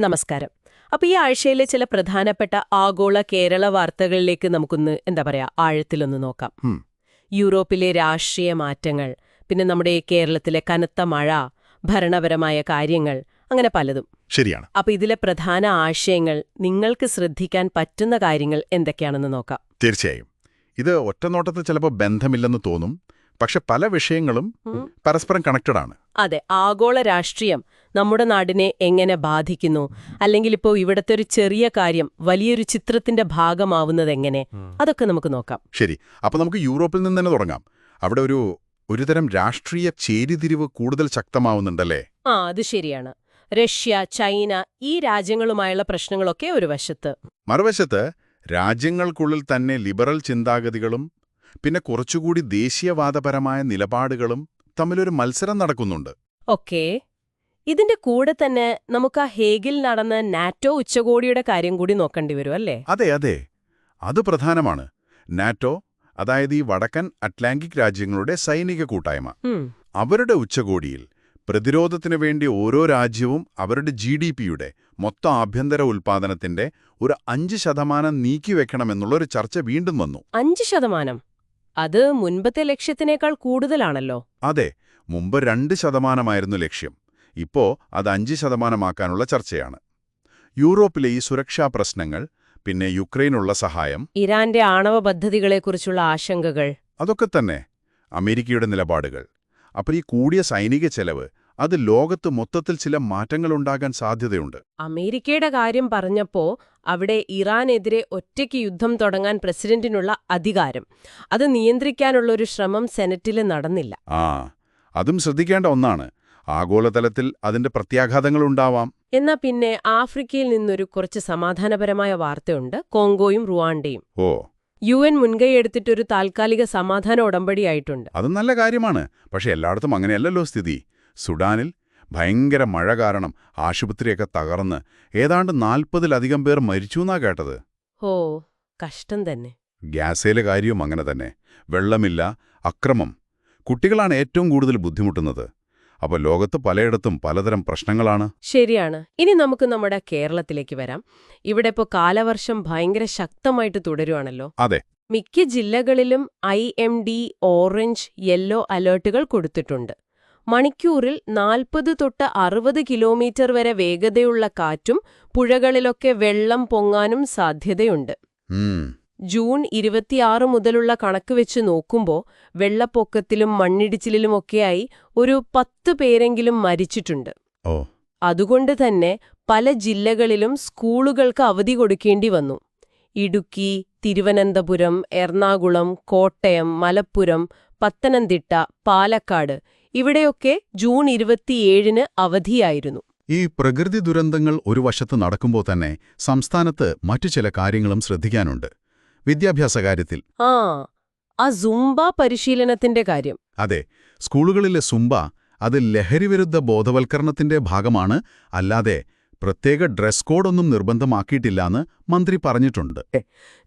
നമസ്കാരം. അപ്പോൾ ഈ ആഴ്ചയിലെ ചില പ്രധാനപ്പെട്ട ആഗോള കേരള വാർത്തകളിലേക്ക് നമുക്കൊന്ന് എന്താ പറയാ ആഴത്തിലൊന്ന് നോക്കാം. യൂറോപ്പിലെ രാഷ്ട്രീയ മാറ്റങ്ങൾ പിന്നെ നമ്മുടെ കേരളത്തിലെ കനത്ത മഴ ഭരണപരമായ കാര്യങ്ങൾ അങ്ങനെ പലതും. ശരിയാണ്. അപ്പൊ ഇതിലെ പ്രധാന ആശയങ്ങൾ നിങ്ങൾക്ക് ശ്രദ്ധിക്കാൻ പറ്റുന്ന കാര്യങ്ങൾ എന്തൊക്കെയാണെന്ന് നോക്കാം. തീർച്ചയായും. ഇത് ഒറ്റനോട്ടത്തിൽ ചിലപ്പോൾ ബന്ധമില്ലെന്ന് തോന്നും പക്ഷെ പല വിഷയങ്ങളും പരസ്പരം കണക്റ്റഡ് ആണ്. അതെ ആഗോള രാഷ്ട്രീയം നമ്മുടെ നാടിനെ എങ്ങനെ ബാധിക്കുന്നു? അല്ലെങ്കിൽ ഇപ്പോൾ ഇവിടുത്തെ ഒരു ചെറിയ കാര്യം വലിയൊരു ചിത്രത്തിന്റെ ഭാഗമാവുന്നത് എങ്ങനെ? അതൊക്കെ നമുക്ക് നോക്കാം. ശരി അപ്പോൾ നമുക്ക് യൂറോപ്പിൽ നിന്ന് തന്നെ തുടങ്ങാം. അവിടെ ഒരു ഒരുതരം രാഷ്ട്രീയ ചേരിതിരിവ് കൂടുതൽ ശക്തമാവുന്നുണ്ടല്ലേ? ആ അത് ശരിയാണ്. റഷ്യ ചൈന ഈ രാജ്യങ്ങളുമായുള്ള പ്രശ്നങ്ങളൊക്കെ ഒരു വശത്ത്. മറുവശത്ത് രാജ്യങ്ങൾക്കുള്ളിൽ തന്നെ ലിബറൽ ചിന്താഗതികളും പിന്നെ കുറച്ചുകൂടി ദേശീയവാദപരമായ നിലപാടുകളും തമ്മിലൊരു മത്സരം നടക്കുന്നുണ്ട്. ഓക്കേ. ഇതിന്റെ കൂടെ തന്നെ നമുക്ക് ആ ഹേഗിൽ നടന്ന നാറ്റോ ഉച്ചകോടിയുടെ കാര്യം കൂടി നോക്കേണ്ടി വരും അല്ലേ? അതെ അതെ. അത് പ്രധാനമാണ്. നാറ്റോ അതായത് ഈ വടക്കൻ അറ്റ്ലാന്റിക് രാജ്യങ്ങളുടെ സൈനിക കൂട്ടായ്മ അവരുടെ ഉച്ചകോടിയിൽ പ്രതിരോധത്തിനു വേണ്ടി ഓരോ രാജ്യവും അവരുടെ ജി ഡി പിയുടെ മൊത്തം ആഭ്യന്തര ഉൽപ്പാദനത്തിന്റെ ഒരു അഞ്ച് ശതമാനം നീക്കിവെക്കണമെന്നുള്ളൊരു ചർച്ച വീണ്ടും വന്നു. അഞ്ച് ശതമാനം? അത് മുൻപത്തെ ലക്ഷ്യത്തിനേക്കാൾ കൂടുതലാണല്ലോ. അതെ മുമ്പ് രണ്ട് ശതമാനമായിരുന്നു ലക്ഷ്യം. ഇപ്പോ അത് അഞ്ച് ശതമാനമാക്കാനുള്ള ചർച്ചയാണ്. യൂറോപ്പിലെ ഈ സുരക്ഷാ പ്രശ്നങ്ങൾ പിന്നെ യുക്രൈനുള്ള സഹായം ഇറാന്റെ ആണവ പദ്ധതികളെക്കുറിച്ചുള്ള ആശങ്കകൾ. അതൊക്കെ തന്നെ അമേരിക്കയുടെ നിലപാടുകൾ. അപ്പോൾ ഈ കൂടിയ സൈനിക ചെലവ് അത് ലോകത്ത് മൊത്തത്തിൽ ചില മാറ്റങ്ങളുണ്ടാകാൻ സാധ്യതയുണ്ട്. അമേരിക്കയുടെ കാര്യം പറഞ്ഞപ്പോ അവിടെ ഇറാനെതിരെ ഒറ്റയ്ക്ക് യുദ്ധം തുടങ്ങാൻ പ്രസിഡന്റിനുള്ള അധികാരം. അത് നിയന്ത്രിക്കാനുള്ള ഒരു ശ്രമം സെനറ്റിൽ നടന്നില്ല. ആ അതും ശ്രദ്ധിക്കേണ്ട ഒന്നാണ്. ആഗോളതലത്തിൽ അതിന്റെ പ്രത്യാഘാതങ്ങളുണ്ടാവാം. എന്നാ പിന്നെ ആഫ്രിക്കയിൽ നിന്നൊരു കുറച്ച് സമാധാനപരമായ വാർത്തയുണ്ട്. കോങ്കോയും റുവാണ്ടയും. ഓ. യു എൻ മുൻകൈയെടുത്തിട്ടൊരു താൽക്കാലിക സമാധാന ഉടമ്പടിയായിട്ടുണ്ട് അത് നല്ല കാര്യമാണ്. പക്ഷെ എല്ലായിടത്തും അങ്ങനെയല്ലല്ലോ സ്ഥിതി. സുഡാനിൽ ഭയങ്കര മഴ കാരണം ആശുപത്രിയൊക്കെ തകർന്ന് ഏതാണ്ട് നാൽപ്പതിലധികം പേർ മരിച്ചു എന്നാ കേട്ടത്. ഹോ കഷ്ടം തന്നെ. ഗ്യാസയിലെ കാര്യവും അങ്ങനെ തന്നെ. വെള്ളമില്ല അക്രമം. കുട്ടികളാണ് ഏറ്റവും കൂടുതൽ ബുദ്ധിമുട്ടുന്നത്. അപ്പോൾ ലോകത്ത് പലയിടത്തും പലതരം പ്രശ്നങ്ങളാണ്. ശരിയാണ്. ഇനി നമുക്ക് നമ്മുടെ കേരളത്തിലേക്ക് വരാം. ഇവിടെ ഇപ്പോ കാലവർഷം ഭയങ്കര ശക്തമായിട്ട് തുടരുവാണല്ലോ. അതെ. മിക്ക ജില്ലകളിലും I M D orange yellow അലേർട്ടുകൾ കൊടുത്തിട്ടുണ്ട്. മണിക്കൂറിൽ നാൽപ്പത് തൊട്ട് അറുപത് കിലോമീറ്റർ വരെ വേഗതയുള്ള കാറ്റും പുഴകളിലൊക്കെ വെള്ളം പൊങ്ങാനും സാധ്യതയുണ്ട്. ജൂൺ ഇരുപത്തിയാറ് മുതലുള്ള കണക്ക് വെച്ച് നോക്കുമ്പോൾ വെള്ളപ്പൊക്കത്തിലും മണ്ണിടിച്ചിലിലുമൊക്കെയായി ഒരു പത്ത് പേരെങ്കിലും മരിച്ചിട്ടുണ്ട്. അതുകൊണ്ട് തന്നെ പല ജില്ലകളിലും സ്കൂളുകൾക്ക് അവധി കൊടുക്കേണ്ടി വന്നു. ഇടുക്കി തിരുവനന്തപുരം എറണാകുളം കോട്ടയം മലപ്പുറം പത്തനംതിട്ട പാലക്കാട് ഇവിടെയൊക്കെ ജൂൺ ഇരുപത്തിയേഴിന് അവധിയായിരുന്നു. ഈ പ്രകൃതി ദുരന്തങ്ങൾ ഒരു വശത്ത് നടക്കുമ്പോൾ തന്നെ സംസ്ഥാനത്ത് മറ്റു ചില കാര്യങ്ങളും ശ്രദ്ധിക്കാനുണ്ട്. വിദ്യാഭ്യാസ കാര്യത്തിൽ. ആ ആ സുംബ പരിശീലനത്തിന്റെ കാര്യം. അതെ സ്കൂളുകളിലെ സുംബ അത് ലഹരിവിരുദ്ധ ബോധവൽക്കരണത്തിന്റെ ഭാഗമാണ് അല്ലാതെ പ്രത്യേക ഡ്രസ് കോഡൊന്നും നിർബന്ധമാക്കിയിട്ടില്ലാന്ന് മന്ത്രി പറഞ്ഞിട്ടുണ്ട്.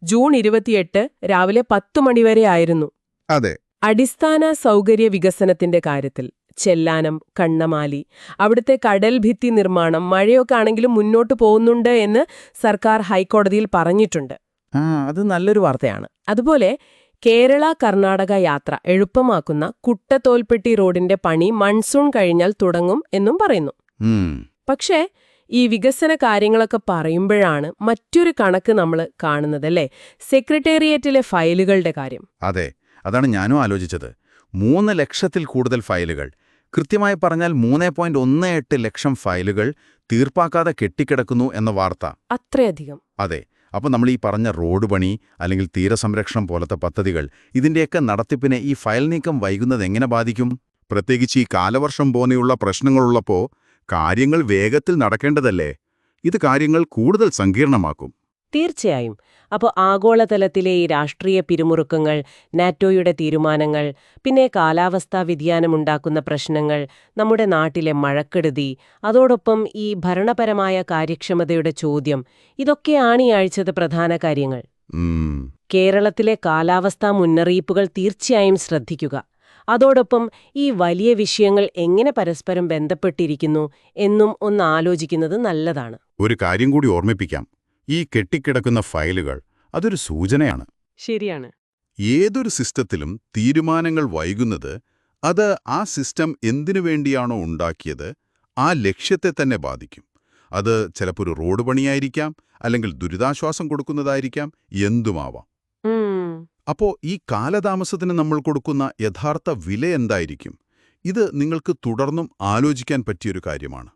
ജൂൺ ഇരുപത്തിയെട്ട് രാവിലെ പത്തു മണിവരെ ആയിരുന്നു. അതെ. അടിസ്ഥാന സൗകര്യ വികസനത്തിന്റെ കാര്യത്തിൽ ചെല്ലാനം കണ്ണമാലി അവിടുത്തെ കടൽ ഭിത്തി നിർമ്മാണം മഴയൊക്കെ ആണെങ്കിലും മുന്നോട്ട് പോകുന്നുണ്ട് എന്ന് സർക്കാർ ഹൈക്കോടതിയിൽ പറഞ്ഞിട്ടുണ്ട്. അത് നല്ലൊരു വാർത്തയാണ്. അതുപോലെ കേരള കർണാടക യാത്ര എളുപ്പമാക്കുന്ന കുട്ടത്തോൽപ്പെട്ടി റോഡിന്റെ പണി മൺസൂൺ കഴിഞ്ഞാൽ തുടങ്ങും എന്നും പറയുന്നു. പക്ഷേ ഈ വികസന കാര്യങ്ങളൊക്കെ പറയുമ്പോഴാണ് മറ്റൊരു കണക്ക് നമ്മൾ കാണുന്നത് അല്ലേ? സെക്രട്ടേറിയറ്റിലെ ഫയലുകളുടെ കാര്യം. അതെ. അതാണ് ഞാനും ആലോചിച്ചത്. മൂന്ന് ലക്ഷത്തിൽ കൂടുതൽ ഫയലുകൾ. കൃത്യമായി പറഞ്ഞാൽ മൂന്ന് പോയിന്റ് ഒന്ന് എട്ട് ലക്ഷം ഫയലുകൾ തീർപ്പാക്കാതെ കെട്ടിക്കിടക്കുന്നു എന്ന വാർത്ത. അത്രയധികം. അതെ. അപ്പോൾ നമ്മൾ ഈ പറഞ്ഞ റോഡ് പണി അല്ലെങ്കിൽ തീരസംരക്ഷണം പോലത്തെ പദ്ധതികൾ ഇതിന്റെയൊക്കെ നടത്തിപ്പിനെ ഈ ഫയൽ നീക്കം വൈകുന്നത് എങ്ങനെ ബാധിക്കും? പ്രത്യേകിച്ച് ഈ കാലവർഷം പോലെയുള്ള പ്രശ്നങ്ങളുള്ളപ്പോൾ കാര്യങ്ങൾ വേഗത്തിൽ നടക്കേണ്ടതല്ലേ? ഇത് കാര്യങ്ങൾ കൂടുതൽ സങ്കീർണമാക്കും. തീർച്ചയായും. അപ്പോൾ ആഗോളതലത്തിലെ ഈ രാഷ്ട്രീയ പിരിമുറുക്കങ്ങൾ നാറ്റോയുടെ തീരുമാനങ്ങൾ പിന്നെ കാലാവസ്ഥാ വ്യതിയാനമുണ്ടാക്കുന്ന പ്രശ്നങ്ങൾ നമ്മുടെ നാട്ടിലെ മഴക്കെടുതി അതോടൊപ്പം ഈ ഭരണപരമായ കാര്യക്ഷമതയുടെ ചോദ്യം ഇതൊക്കെയാണ് ഈ ആഴ്ചത്തെ പ്രധാന കാര്യങ്ങൾ. കേരളത്തിലെ കാലാവസ്ഥാ മുന്നറിയിപ്പുകൾ തീർച്ചയായും ശ്രദ്ധിക്കുക. അതോടൊപ്പം ഈ വലിയ വിഷയങ്ങൾ എങ്ങനെ പരസ്പരം ബന്ധപ്പെട്ടിരിക്കുന്നു എന്നും ഒന്ന് ആലോചിക്കുന്നത് നല്ലതാണ്. ഒരു കാര്യം കൂടി ഓർമ്മിപ്പിക്കാം. ഈ കെട്ടിക്കിടക്കുന്ന ഫയലുകൾ അതൊരു സൂചനയാണ്. ശരിയാണ്. ഏതൊരു സിസ്റ്റത്തിലും തീരുമാനങ്ങൾ വൈകുന്നത് അത് ആ സിസ്റ്റം എന്തിനു വേണ്ടിയാണോ ഉണ്ടാക്കിയത് ആ ലക്ഷ്യത്തെ തന്നെ ബാധിക്കും. അത് ചിലപ്പോൾ ഒരു റോഡ് പണിയായിരിക്കാം അല്ലെങ്കിൽ ദുരിതാശ്വാസം കൊടുക്കുന്നതായിരിക്കാം എന്തുമാവാം. അപ്പോ അപ്പോൾ ഈ കാലതാമസത്തിന് നമ്മൾ കൊടുക്കുന്ന യഥാർത്ഥ വില എന്തായിരിക്കും? ഇത് നിങ്ങൾക്ക് തുടർന്നും ആലോചിക്കാൻ പറ്റിയൊരു കാര്യമാണ്.